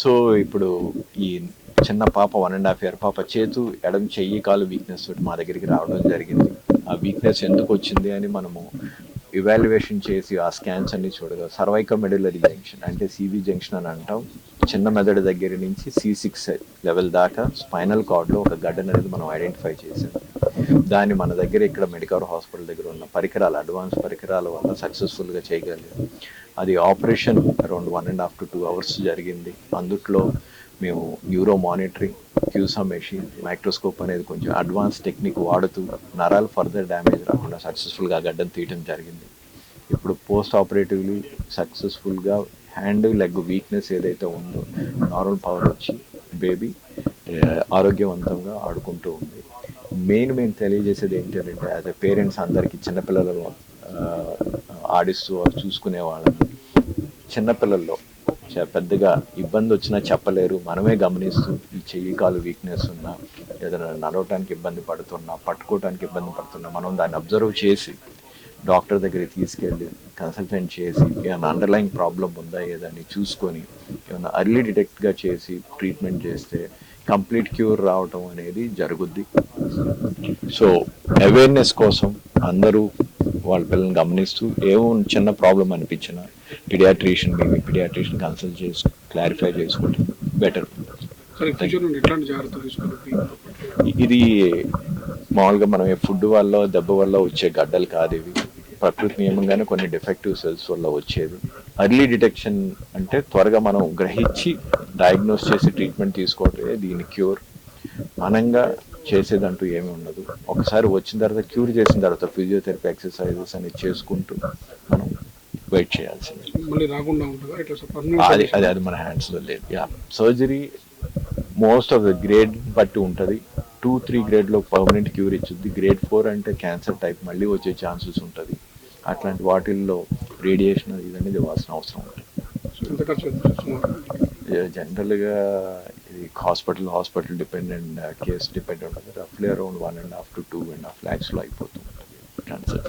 So ఇప్పుడు ఈ చిన్న పాప వన్ అండ్ హాఫ్ ఇయర్ పాప చేతు ఎడం చెయ్యి కాలు వీక్నెస్ తోటి మా దగ్గరికి రావడం జరిగింది. ఆ వీక్నెస్ ఎందుకు వచ్చింది అని మనము ఇవాల్యుయేషన్ చేసి ఆ స్కాన్స్ అన్ని చూడగా సర్వైక మెడులరీ జంక్షన్ అంటే సివి జంక్షన్ అని అంటాం. చిన్న మెదడు దగ్గర నుంచి సి సిక్స్ లెవెల్ దాకా స్పైనల్ కార్డ్లో ఒక గడ్డ అనేది మనం ఐడెంటిఫై చేసాం దాన్ని మన దగ్గర ఇక్కడ మెడికల్ హాస్పిటల్ దగ్గర ఉన్న పరికరాలు అడ్వాన్స్ పరికరాల వల్ల సక్సెస్ఫుల్గా చేయగలిగాం. అది operation around one and half to two hours జరిగింది. అందుట్లో మేము neuro monitoring CUSA machine microscope అనేది కొంచెం అడ్వాన్స్ టెక్నిక్ వాడుతూ నరాలు ఫర్దర్ డ్యామేజ్ రాకుండా సక్సెస్ఫుల్గా గడ్డం తీయటం జరిగింది. ఇప్పుడు పోస్ట్ ఆపరేటివ్లీ సక్సెస్ఫుల్గా హ్యాండ్ లెగ్ వీక్నెస్ ఏదైతే ఉందో నార్మల్ పవర్ వచ్చి బేబీ eh, ఆరోగ్యవంతంగా ఆడుకుంటూ ఉంది. మెయిన్ మేము తెలియజేసేది ఏంటంటే యాజ్ ఎ పేరెంట్స్ అందరికీ చిన్నపిల్లలు eh, ఆడిస్తూ చూసుకునే వాళ్ళని చిన్నపిల్లల్లో. చ- పెద్దగా ఇబ్బంది వచ్చినా చెప్పలేరు. మనమే గమనిస్తూ ఈ చెయ్యి కాలు వీక్నెస్ ఉన్నా ఏదైనా నడవటానికి ఇబ్బంది పడుతున్నా పట్టుకోవటానికి ఇబ్బంది పడుతున్నా మనం దాన్ని అబ్జర్వ్ చేసి డాక్టర్ దగ్గరికి తీసుకెళ్ళి కన్సల్టెంట్ చేసి ఏమైనా అండర్లైన్ ప్రాబ్లం ఉందా ఏదని చూసుకొని ఏమైనా అర్లీ డిటెక్ట్గా చేసి ట్రీట్మెంట్ చేస్తే కంప్లీట్ క్యూర్ రావటం అనేది జరుగుద్ది. సో అవేర్నెస్ కోసం అందరూ వాళ్ళ పిల్లల్ని గమనిస్తూ ఏమో చిన్న ప్రాబ్లం అనిపించినా పిడియాట్రిషియన్ మీ పిడియాట్రిషియన్ కన్సల్ట్ చేసి క్లారిఫై చేసుకుంటే బెటర్ ఇది మామూలుగా మనం ఫుడ్ వల్ల దెబ్బ వల్ల వచ్చే గడ్డలు కాదు ఇవి. ప్రకృతి నియమంగానే కొన్ని డిఫెక్టివ్ సెల్స్ వల్ల వచ్చేది అర్లీ డిటెక్షన్ అంటే త్వరగా మనం గ్రహించి డయాగ్నోస్ చేసి ట్రీట్మెంట్ తీసుకోవటమే దీని క్యూర్ మనంగా చేసేదంటూ ఏమీ ఉండదు. ఒకసారి వచ్చిన తర్వాత క్యూర్ చేసిన తర్వాత ఫిజియోథెరపీ ఎక్సర్సైజెస్ అనేది చేసుకుంటూ మనం వెయిట్ చేయాల్సింది. అది అది అది మన హ్యాండ్స్లో లేదు. Yeah surgery most of the grade బట్టి ఉంటుంది. టూ త్రీ గ్రేడ్లో పర్మనెంట్ క్యూర్ ఇచ్చుద్ది. గ్రేడ్ ఫోర్ అంటే క్యాన్సర్ టైప్ మళ్ళీ వచ్చే ఛాన్సెస్ ఉంటుంది. అట్లాంటి వాటిల్లో రేడియేషన్ ఇది అనేది ఇవ్వాల్సిన అవసరం ఉంటుంది జనరల్గా ఇది hospital hospital dependent case depend ఉంటుంది. రఫ్లీ around one and half to two and half ల్యాక్స్లో అయిపోతూ ఉంటుంది క్యాన్సర్